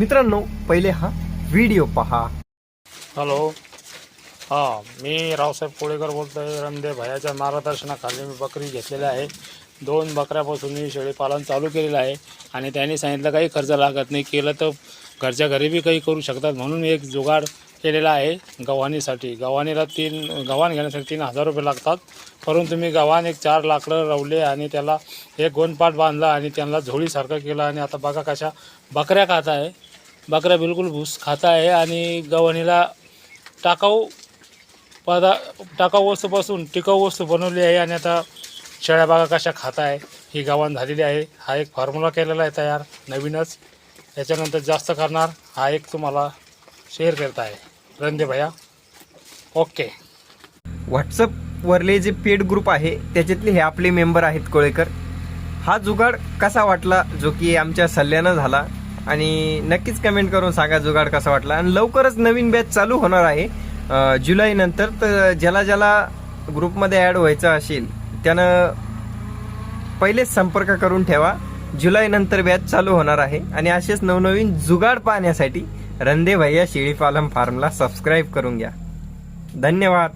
मित्रांनो पहिले हा व्हिडिओ पहा. हॅलो. हा मी रावसाहेब कोळेकर बोलतो आहे रमदेव भयाच्या मार्गदर्शनाखाली मी बकरी घेतलेली आहे. दोन बकऱ्यापासून मी शेळीपालन चालू केलेलं आहे आणि त्यांनी सांगितलं काही खर्च लागत नाही. केलं तर घरच्या घरी बी काही करू शकतात म्हणून एक जुगाड केलेला आहे गव्हाणीसाठी. गव्हाणीला तीन गव्हाण घेण्यासाठी तीन हजार रुपये लागतात. परंतु मी गव्हाण एक चार लाकडं रवले आणि त्याला एक गोणपाट बांधला आणि त्यांना झोळीसारखं केलं. आणि आता बघा कशा बकऱ्या खात आहे. बकऱ्या बिलकुल भूस खात आहे आणि गव्हाणीला टाकाऊ पदा टाकाऊ वस्तूपासून टिकाऊ वस्तू बनवली आहे आणि आता शेळ्या बागा कशा खात आहे ही गावान झालेली आहे. हा एक फॉर्म्युला केलेला आहे तयार नवीनच. याच्यानंतर जास्त करणार हा एक तुम्हाला शेअर करत आहे. रंदे भैया. ओके व्हॉट्सअपवरले जे पेड ग्रुप आहे त्याच्यातले हे आपले मेंबर आहेत कोळेकर. हा जुगाड कसा वाटला जो की आमच्या सल्ल्यानं झाला? आणि नक्कीच कमेंट करून सांगा जुगाड कसा वाटला. आणि लवकरच नवीन बॅच चालू होणार आहे. जुलैनंतर जुलै नंतर तर ज्याला ज्याला ग्रुपमध्ये ॲड व्हायचं असेल त्यानं पहिलेच संपर्क करून ठेवा. जुलै नंतर बॅच चालू होणार आहे. आणि असेच नवनवीन जुगाड पाहण्यासाठी रंदे भैया शेळीपालन फार्मला सबस्क्राईब करून घ्या. धन्यवाद.